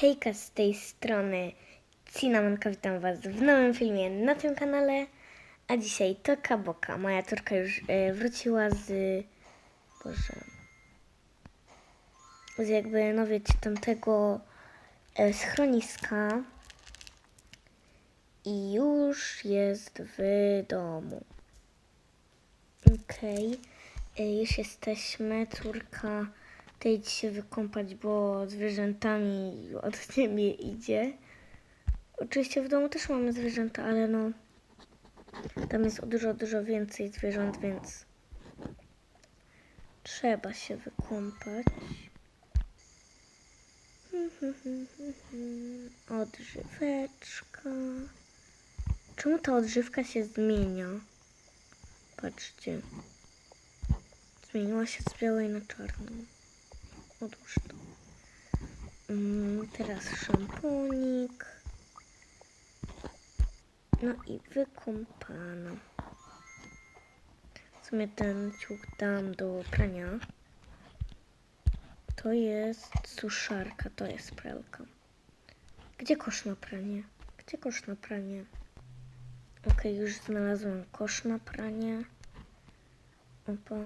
Hejka z tej strony Cinnamonka, witam Was w nowym filmie na tym kanale. A dzisiaj Toka Boka. Moja córka już e, wróciła z... Boże... Z jakby, no wiecie, tamtego e, schroniska. I już jest w domu. Okej. E, Już jesteśmy. Córka ty idź się wykąpać, bo zwierzętami od ciebie idzie. Oczywiście w domu też mamy zwierzęta, ale no tam jest dużo, dużo więcej zwierząt, więc trzeba się wykąpać. Odżyweczka. Czemu ta odżywka się zmienia? Patrzcie. Zmieniła się z białej na czarną. Odłóż to. Mm, teraz szamponik. No i wykąpana. W sumie ten ciuch dam do prania. To jest suszarka, to jest pralka. Gdzie kosz na pranie? Gdzie kosz na pranie? Okej, już znalazłam kosz na pranie. Opa.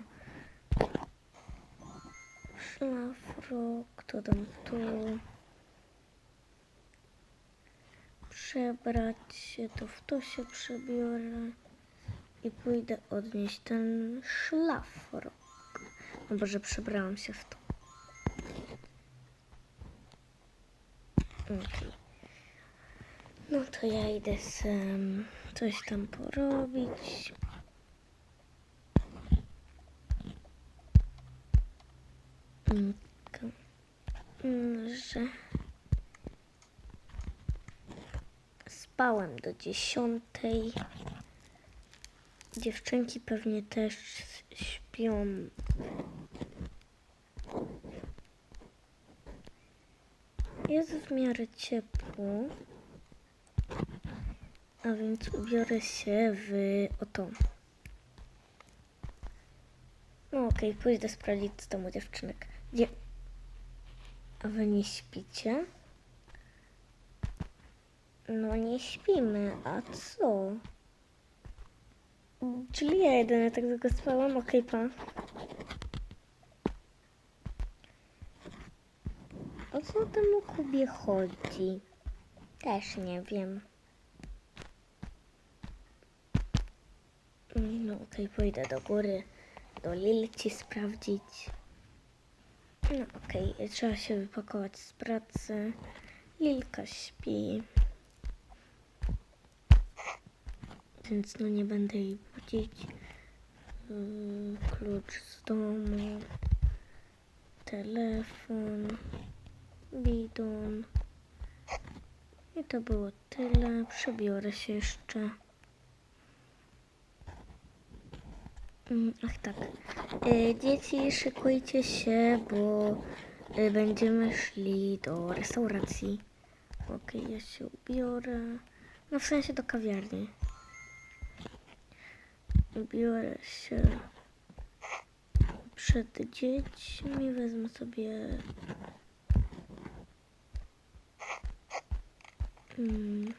Szlafrok, to dam tu. Przebrać się, to w to się przebiorę. I pójdę odnieść ten szlafrok. No Boże, przebrałam się w to. Okej. No to ja idę sem coś tam porobić. Tylko, mm, że spałem do dziesiątej. Dziewczynki pewnie też śpią. Jest w miarę ciepło. A więc ubiorę się w oto. No okej, pójdę sprawdzić z domu dziewczynek. Gdzie? A wy nie śpicie? No nie śpimy, a co? Czyli ja jedynie tak długo spałam? Okej, pa. O co temu Kubie chodzi? Też nie wiem. No okej, pójdę do góry, do Lilci sprawdzić. No okej, trzeba się wypakować z pracy. Lilka śpi. Więc no nie będę jej budzić. Yy, Klucz z domu. Telefon. Bidon. I to było tyle. Przebiorę się jeszcze. Mm, Ach tak. E, dzieci, szykujcie się, bo e, będziemy szli do restauracji. Okej, ja się ubiorę. No w sensie do kawiarni. Ubiorę się przed dziećmi. Wezmę sobie... Mm.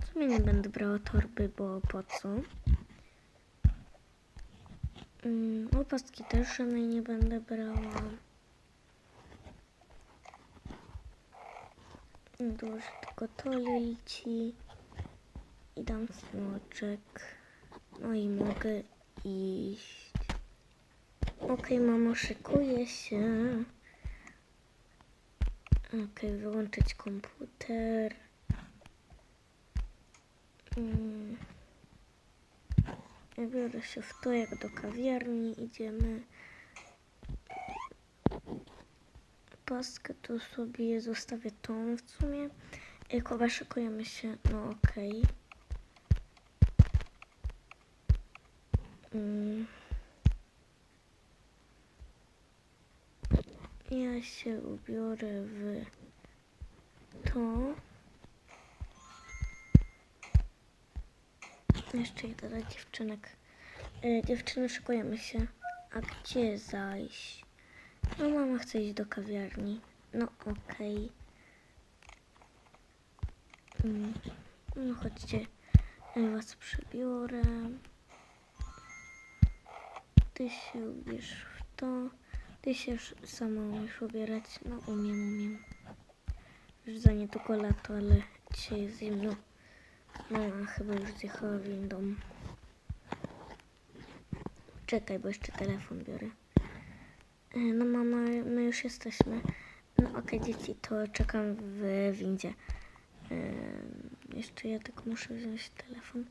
W sumie nie będę brała torby, bo po co? Mm, opastki też żadnej nie będę brała. Dołożę tylko to lilci i dam smoczek. No i mogę iść. Okej, mamo, szykuje się. Okej, wyłączyć komputer. Mm. Biorę się w to, jak do kawiarni idziemy. Paskę tu sobie zostawię tą w sumie. Jak oba szykujemy się, no okej. Mm. Ja się ubiorę w to. Jeszcze idę do dziewczynek. E, dziewczyny, szykujemy się. A gdzie zajść? No mama chce iść do kawiarni. No okej. Mm. No chodźcie, ja was przebiorę. Ty się ubierz w to. Ty się sama umiesz ubierać. No umiem, umiem. Już za niedługo lato, ale dzisiaj jest zimno. Mama chyba już zjechała windą. Czekaj, bo jeszcze telefon biorę. E, No mama, my już jesteśmy. No okej dzieci, to czekam w windzie. Em, jeszcze ja tylko muszę wziąć telefon.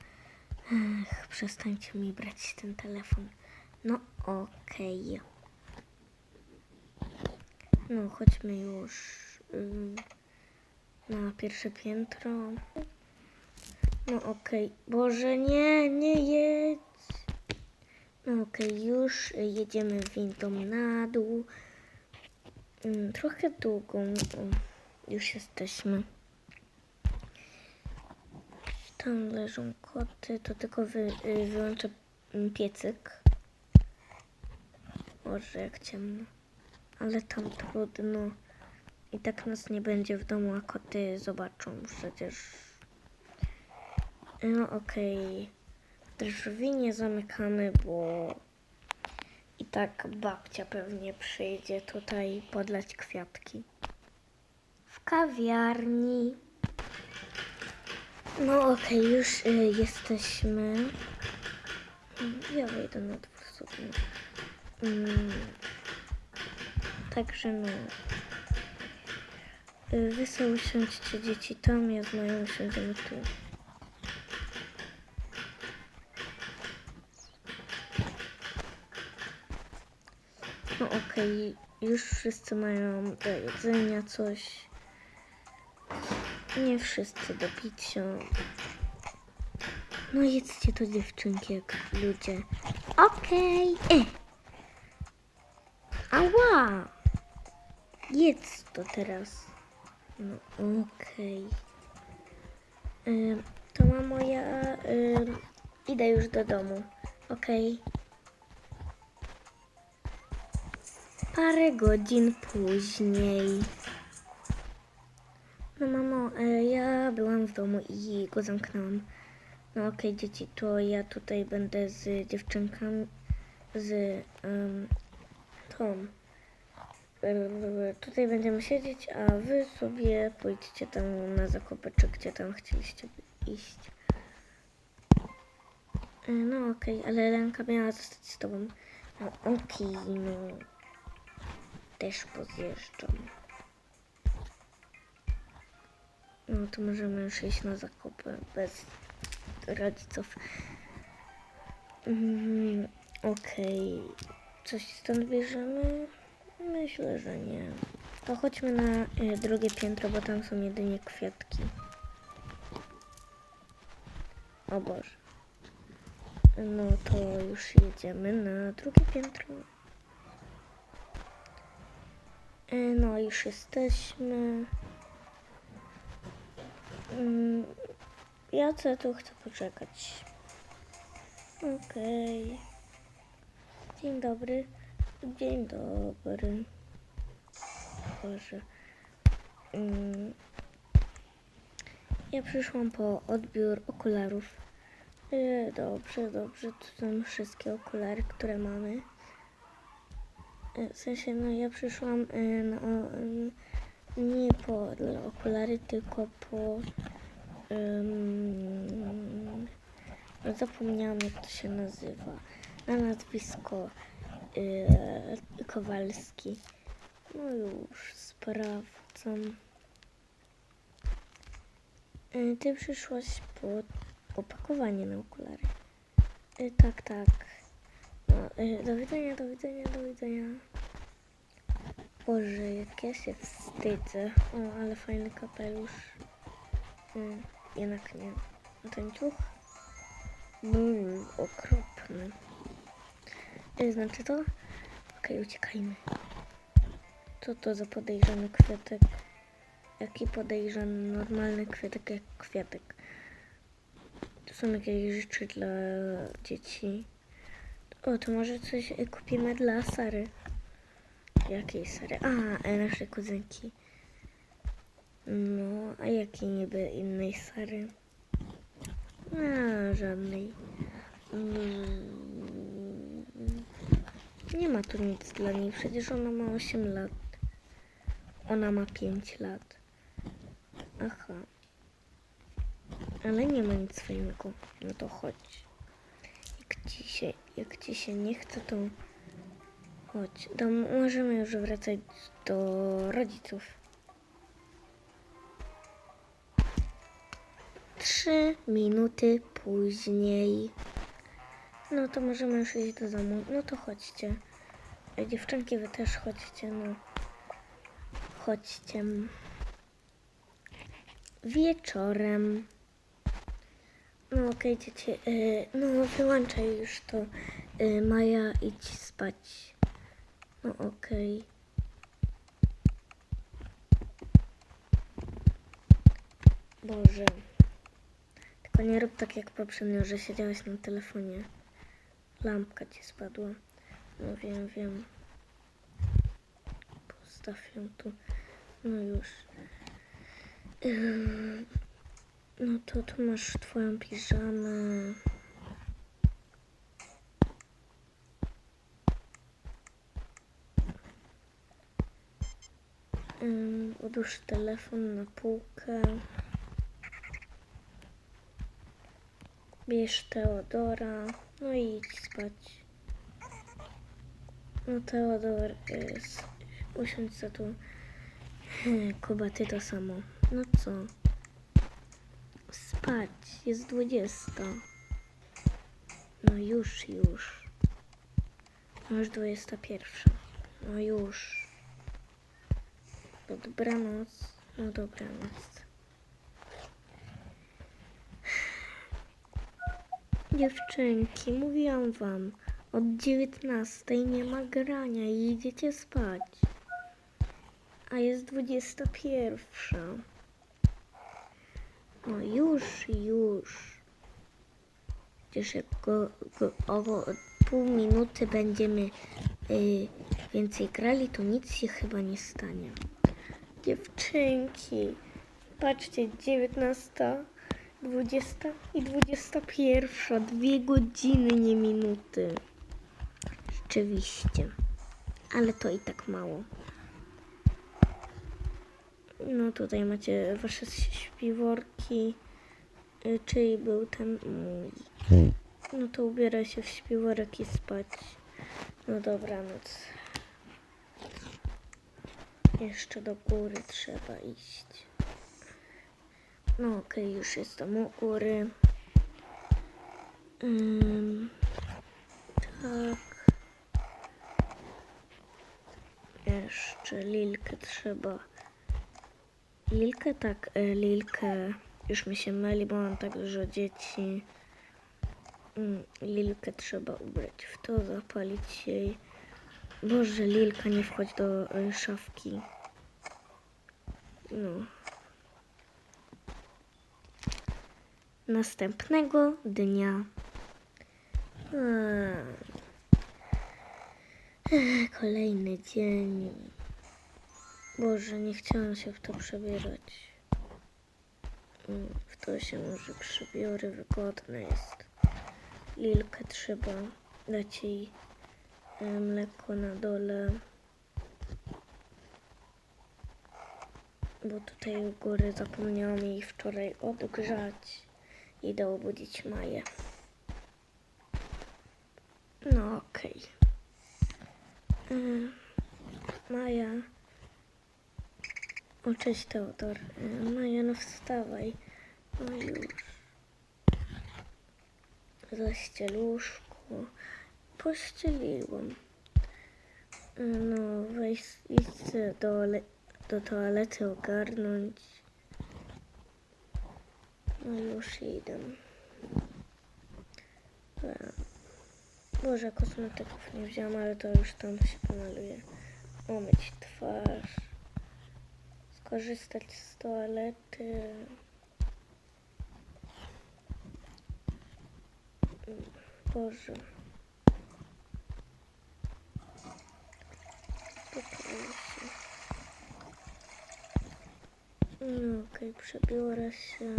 Ech, przestańcie mi brać ten telefon. No okej. No chodźmy już ym, na pierwsze piętro. No okej. Boże, nie, nie jedź. No okej, już jedziemy windą na dół. Mm, Trochę długą. O, już jesteśmy. Tam leżą koty, to tylko wy, y, wyłączę mm, piecyk. Boże, jak ciemno. Ale tam trudno. I tak nas nie będzie w domu, a koty zobaczą przecież. No okej. Drzwi nie zamykamy, bo i tak babcia pewnie przyjdzie tutaj podlać kwiatki. W kawiarni. No okej, już y, jesteśmy. Ja wejdę na dwór sobie. Mm, także no. Y, Wy sobie usiądźcie dzieci tam, ja z moją usiądziemy tu. Okej, już wszyscy mają do jedzenia coś. Nie wszyscy do picia. No jedzcie to dziewczynki jak ludzie. Okej. E. Ała! Jedz to teraz. No okej. Ym, To mamo, ja ym, idę już do domu. Okej. Parę godzin później. No mamo, e, ja byłam w domu i go zamknęłam. No okej dzieci, to ja tutaj będę z dziewczynkami, z um, tą. E, Tutaj będziemy siedzieć, a wy sobie pójdźcie tam na zakupy, czy gdzie tam chcieliście iść. E, No okej, ale Lenka miała zostać z tobą. No okej, no. Też pozjeżdżam. No to możemy już iść na zakupy bez rodziców. Mm, Okej. Coś stąd bierzemy? Myślę, że nie. To chodźmy na y, drugie piętro, bo tam są jedynie kwiatki. O Boże. No to już jedziemy na drugie piętro. Y, No już jesteśmy. Mm, Ja co tu chcę poczekać. Okej. Dzień dobry. Dzień dobry. Boże. Mm. Ja przyszłam po odbiór okularów. E, dobrze, dobrze. Tu są wszystkie okulary, które mamy. W sensie, no ja przyszłam e, na, o, em, nie po okulary, tylko po no zapomniałam jak to się nazywa. Na nazwisko yy, Kowalski. No już sprawdzam. Ty przyszłaś po opakowanie na okulary. Tak, tak. No, yy, do widzenia, do widzenia, do widzenia. Boże, jak ja się wstydzę. O, ale fajny kapelusz. Mm, jednak nie. Ten ciuch? Mm, okropny. Znaczy to? Okej, uciekajmy. Co to za podejrzany kwiatek? Jaki podejrzany, normalny kwiatek jak kwiatek? To są jakieś rzeczy dla dzieci. O, to może coś e, kupimy dla Sary. Jakiej Sary? A, e, naszej kuzynki. No, a jakiej niby innej Sary? A, żadnej. Mm, Nie ma tu nic dla niej, przecież ona ma 8 lat. Ona ma 5 lat. Aha. Ale nie ma nic fajnego. No to chodź. Ci się, jak ci się nie chce, to chodź. To możemy już wracać do rodziców. Trzy minuty później. No to możemy już iść do domu. No to chodźcie. E, Dziewczynki, wy też chodźcie, no. Chodźcie. Wieczorem. No okej, dzieci. y, no wyłączaj już to. Y, Maja, idź spać. No okej. Boże. Tylko nie rób tak jak poprzednio, że siedziałeś na telefonie. Lampka ci spadła. No wiem, wiem. Postaw ją tu. No już. No to tu masz twoją piżamę. Ym, Odłóż telefon na półkę. Bierz Teodora. No i idź spać. No Teodor, y, usiądź za tu. Kuba, ty to samo. No co? Spać, jest dwudziesta. No już, już. No już dwudziesta pierwsza. No już. Dobranoc. No dobranoc. Dziewczynki, mówiłam wam, od dziewiętnastej nie ma grania i idziecie spać. A jest dwudziesta pierwsza. No już, już. Przecież go, go, o pół minuty będziemy y, więcej grali, to nic się chyba nie stanie. Dziewczynki, patrzcie, 19, 20 i 21. Dwie godziny, nie minuty. Rzeczywiście. Ale to i tak mało. No tutaj macie wasze śpiworki. Y, Czyj był ten mój? No to ubieraj się w śpiworek i spać. No dobranoc. Jeszcze do góry trzeba iść. No okej, już jestem u góry. Ym, tak. Jeszcze Lilkę trzeba. Lilkę tak, e, Lilkę. Już mi się myli, bo mam tak dużo dzieci. Mm, Lilkę trzeba ubrać w to, zapalić jej. Boże, Lilka, nie wchodź do e, szafki. No. Następnego dnia. Ech, Kolejny dzień. Boże, nie chciałam się w to przebierać. Mm, W to się może przebiorę, wygodne jest. Lilkę trzeba dać jej e, mleko na dole. Bo tutaj u góry zapomniałam jej wczoraj odgrzać. Idę obudzić Maję. No okej. Y, Maja. O, cześć Teodor. Maja, no wstawaj. No już. Zaściel łóżko. Pościeliłam. Y, No, weź idź do, do toalety ogarnąć. No już idę. E, Boże, kosmetyków nie wziąłam, ale to już tam się pomaluje. Umyć twarz. Skorzystać z toalety. Boże. No okej, przebiorę się.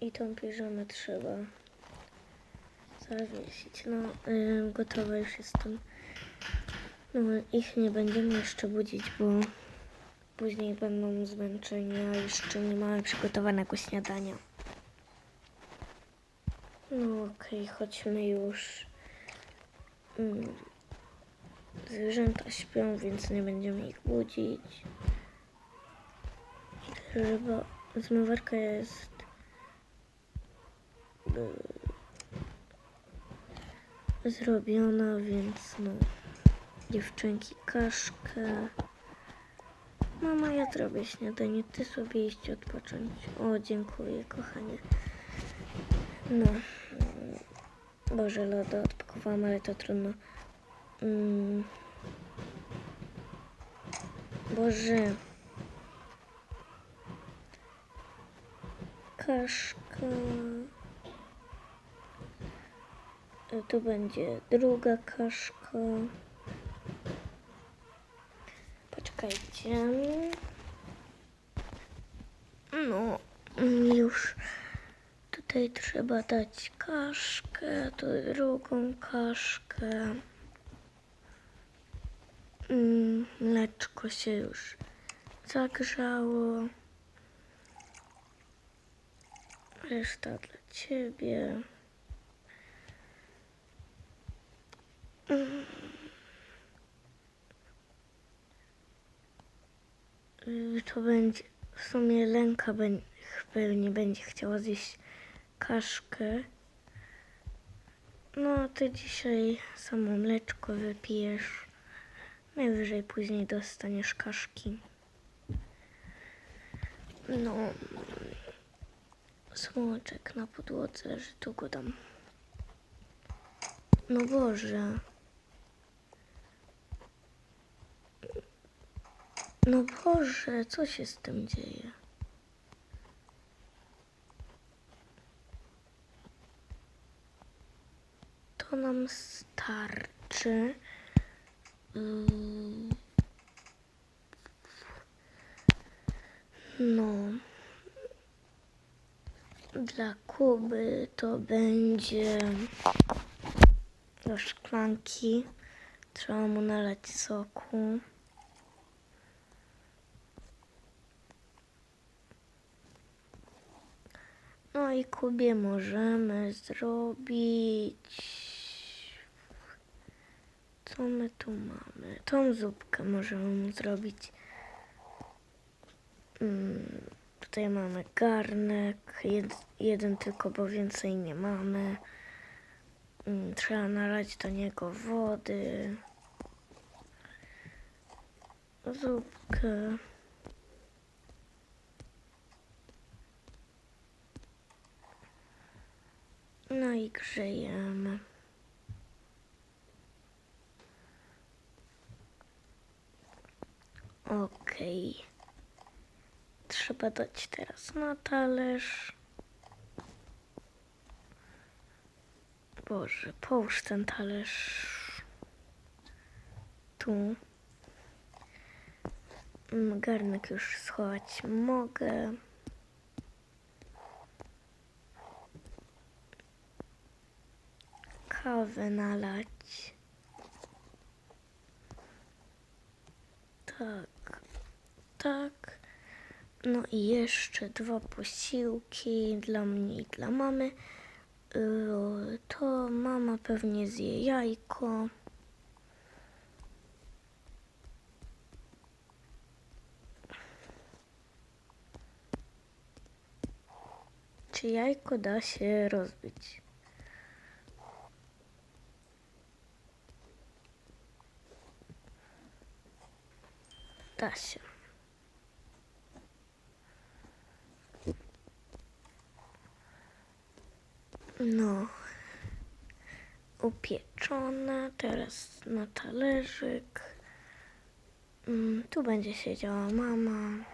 I tą piżamę trzeba zawiesić. No, yy, gotowa już jestem. No, ich nie będziemy jeszcze budzić, bo później będą zmęczeni, a jeszcze nie mamy przygotowanego śniadania. No okej, chodźmy już. Mm. Zwierzęta śpią, więc nie będziemy ich budzić. Chyba zmywarka jest y, zrobiona, więc no. Dziewczynki kaszkę. Mama, ja zrobię śniadanie, ty sobie iść odpocząć. O, dziękuję, kochanie. No. mm, Boże, lodo odpakowałam, ale to trudno. Mm. Boże. Kaszka. Tu będzie druga kaszka. Poczekajcie. No, już tutaj trzeba dać kaszkę, tu drugą kaszkę. Mm, Mleczko się już zagrzało. Reszta dla ciebie. Mm. To będzie, w sumie Lenka pewnie będzie chciała zjeść kaszkę. No, ty dzisiaj samo mleczko wypijesz. Najwyżej później dostaniesz kaszki. No. Smoczek na podłodze, że tu go dam. No Boże. No Boże, co się z tym dzieje? To nam starczy. Mm. No. Dla Kuby to będzie do szklanki. Trzeba mu nalać soku. No i Kubie możemy zrobić. Co my tu mamy? Tą zupkę możemy mu zrobić. Mm, tutaj mamy garnek. Jed, jeden tylko, bo więcej nie mamy. Mm, trzeba nalać do niego wody. Zupkę. No i grzejemy. Okej. Trzeba dać teraz na talerz. Boże, połóż ten talerz tu. Mm, Garnek już schować mogę. Kawę nalać. Tak, tak. No i jeszcze dwa posiłki dla mnie i dla mamy. Yy, To mama pewnie zje jajko. Czy jajko da się rozbić? Da się. No. Upieczone. Teraz na talerzyk. Mm, tu będzie siedziała mama.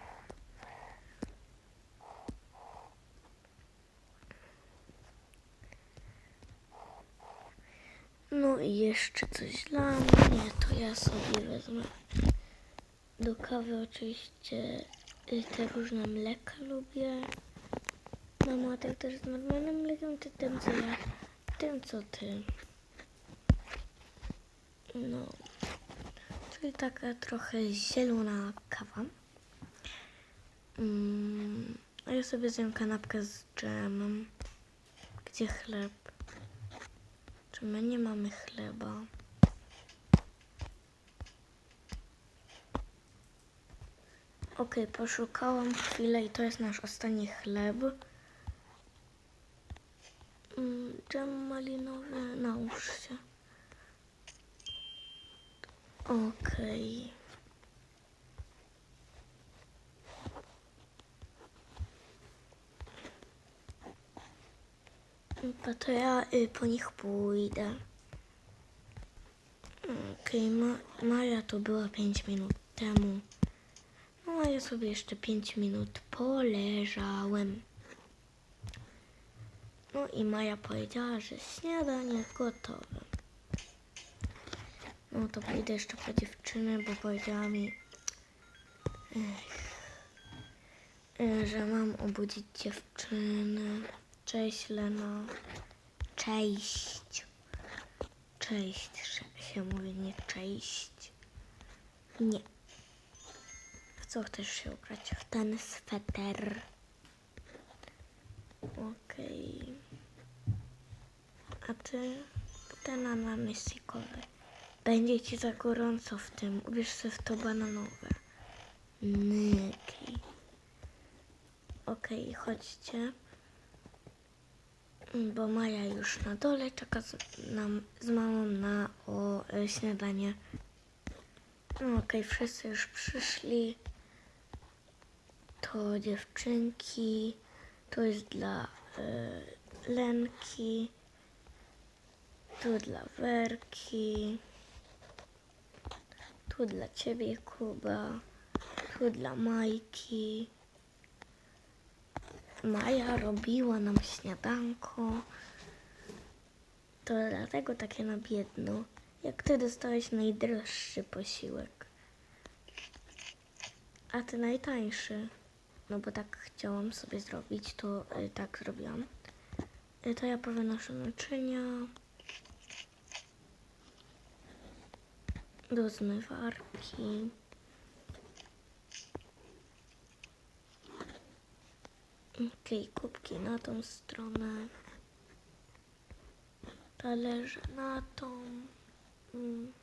No i jeszcze coś dla mnie, to ja sobie wezmę do kawy oczywiście y, te różne mleka lubię. Mamo, a tak też z normalnym mlekiem, czy tym co ja, tym co ty. No, czyli taka trochę zielona kawa. Mm, a ja sobie zjem kanapkę z dżemem. Gdzie chleb? Czy my nie mamy chleba? Okej, poszukałam chwilę i to jest nasz ostatni chleb. Mm, Dżem malinowy, nałóż się. Okej. No to ja y, po nich pójdę. Okej, Ma Maja to była 5 minut temu. Ja sobie jeszcze 5 minut poleżałem. No i Maja powiedziała, że śniadanie gotowe. No to pójdę jeszcze po dziewczynę, bo powiedziała mi, ech, e, że mam obudzić dziewczynę. Cześć Lena. Cześć. Cześć się mówi, nie cześć. Nie. Co chcesz się ubrać? W ten sweter. Okej. A ty? Ten ananysikowy. Będzie ci za gorąco w tym. Ubierz sobie w to bananowe. Nyki. Okej, chodźcie. Bo Maja już na dole czeka z, nam, z mamą na o, e, śniadanie. No okej, wszyscy już przyszli. To dziewczynki. To jest dla e, Lenki. Tu dla Werki. Tu dla ciebie, Kuba. Tu dla Majki. Maja robiła nam śniadanko. To dlatego takie na biedno. Jak ty dostałeś najdroższy posiłek. A ty najtańszy. No bo tak chciałam sobie zrobić, to y, tak zrobiłam. Y, to ja powynoszę naczynia. Do zmywarki. Okej, kubki na tą stronę. Talerze na tą. Mm.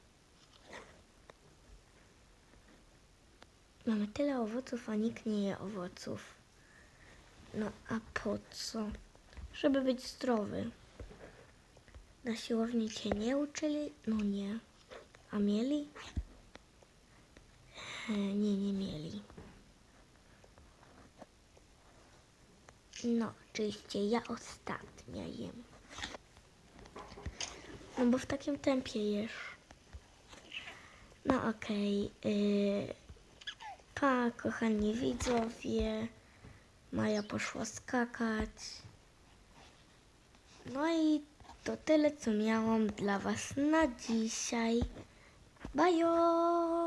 Mamy tyle owoców, a nikt nie je owoców. No a po co? Żeby być zdrowy. Na siłowni cię nie uczyli? No nie. A mieli? E, Nie, nie mieli. No, oczywiście ja ostatnia jem. No bo w takim tempie jesz. No okej. Yy, pa, kochani widzowie. Maja poszła skakać. No i to tyle, co miałam dla Was na dzisiaj. Bajo!